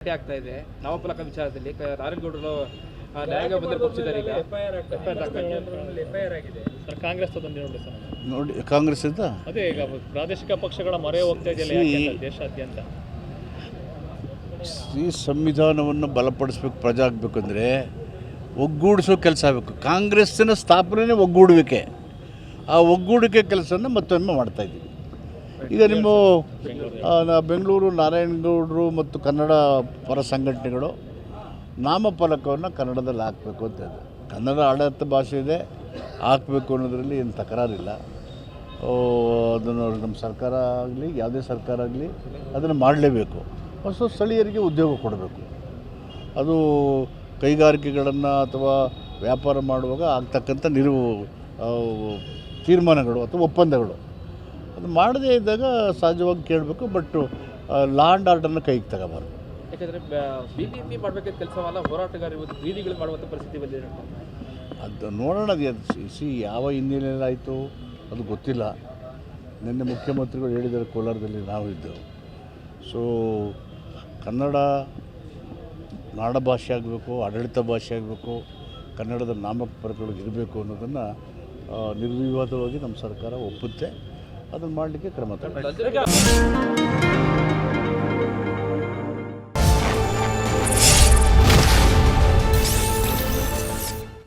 ಆಗ್ತಾ ಇದೆ. ನಾಮಫಲಕ ವಿಚಾರದಲ್ಲಿ ನಾರಾಯಣಗೌಡರು ನ್ಯಾಯಾಂಗ ಬಂದರೆ ಕೊಡ್ಸಿದ್ದಾರೆ ಈಗ ಸರ್ ಕಾಂಗ್ರೆಸ್ ತಂದು ನೋಡಿ ಸರ್ ನೋಡಿ ಕಾಂಗ್ರೆಸ್ಸಿಂದ ಅದೇ ಈಗ ಪ್ರಾದೇಶಿಕ ಪಕ್ಷಗಳ ಮೊರೆ ಹೋಗ್ತಾ ಇದೆಯಲ್ಲ ಯಾಕೆ ಅಂತ ದೇಶಾದ್ಯಂತ. ಈ ಸಂವಿಧಾನವನ್ನು ಬಲಪಡಿಸ್ಬೇಕು ಪ್ರಜಾ ಆಗಬೇಕಂದ್ರೆ ಒಗ್ಗೂಡಿಸೋ ಕೆಲಸ ಆಗಬೇಕು. ಕಾಂಗ್ರೆಸ್ಸಿನ ಸ್ಥಾಪನೆ ಒಗ್ಗೂಡುವಿಕೆ. ಆ ಒಗ್ಗೂಡಿಕೆ ಕೆಲಸನ ಮತ್ತೊಮ್ಮೆ ಮಾಡ್ತಾ ಇದ್ದೀವಿ. ಈಗ ನಿಮ್ಮ ಬೆಂಗಳೂರು, ನಾರಾಯಣಗೌಡರು ಮತ್ತು ಕನ್ನಡ ಪರ ಸಂಘಟನೆಗಳು ನಾಮಫಲಕವನ್ನು ಕನ್ನಡದಲ್ಲಿ ಹಾಕಬೇಕು ಅಂತ ಇದೆ ಕನ್ನಡ ಆಡಳಿತ ಭಾಷೆ ಇದೆ, ಹಾಕಬೇಕು ಅನ್ನೋದರಲ್ಲಿ ಏನು ತಕರಾರಿಲ್ಲ. ಅದನ್ನು ನಮ್ಮ ಸರ್ಕಾರ ಆಗಲಿ, ಯಾವುದೇ ಸರ್ಕಾರ ಆಗಲಿ ಅದನ್ನು ಮಾಡಲೇಬೇಕು. ಹೊಸ ಸ್ಥಳೀಯರಿಗೆ ಉದ್ಯೋಗ ಕೊಡಬೇಕು. ಅದು ಕೈಗಾರಿಕೆಗಳನ್ನು ಅಥವಾ ವ್ಯಾಪಾರ ಮಾಡುವಾಗ ಆಗ್ತಕ್ಕಂಥ ನಿಲುವು ತೀರ್ಮಾನಗಳು ಅಥವಾ ಒಪ್ಪಂದಗಳು. ಅದು ಮಾಡದೇ ಇದ್ದಾಗ ಸಹಜವಾಗಿ ಕೇಳಬೇಕು ಬಟ್ ಲಾಂಡ್ ಆ್ಯಂಡ್ ಆರ್ಡರ್ನ ಕೈಗೆ ತಗೋಬಾರ್ದು. ಯಾಕಂದ್ರೆ ಬಿಬಿಎಂಪಿ ಪಿ ಮಾಡಬೇಕಾದ ಕೆಲಸವಲ್ಲ ಹೋರಾಟಗಾರ ಇವತ್ತು ಬೀದಿಗಳು ಮಾಡುವಂಥ ಪರಿಸ್ಥಿತಿ ಬಂದಿದೆ ಅದು ನೋಡೋಣ ಅದು ಸಿ ಯಾವ ಹಿನ್ನೆಲೆಯಲ್ಲಿ ಆಯಿತು ಅದು ಗೊತ್ತಿಲ್ಲ. ನಿನ್ನೆ ಮುಖ್ಯಮಂತ್ರಿಗಳು ಹೇಳಿದ್ದಾರೆ ಕೋಲಾರದಲ್ಲಿ ನಾವು ಇದ್ದೆವು. ಸೊ ಕನ್ನಡ ನಾಡ ಭಾಷೆ ಆಗಬೇಕು ಆಡಳಿತ ಭಾಷೆ ಆಗಬೇಕು ಕನ್ನಡದ ನಾಮಫಲಕಗಳು ಇರಬೇಕು ಅನ್ನೋದನ್ನು ನಿರ್ವಿವಾದವಾಗಿ ನಮ್ಮ ಸರ್ಕಾರ ಒಪ್ಪುತ್ತೆ. ಅದನ್ನು ಮಾಡಲಿಕ್ಕೆ ಕ್ರಮ ತಗೊಳ್ಳುತ್ತೆ ಈಗ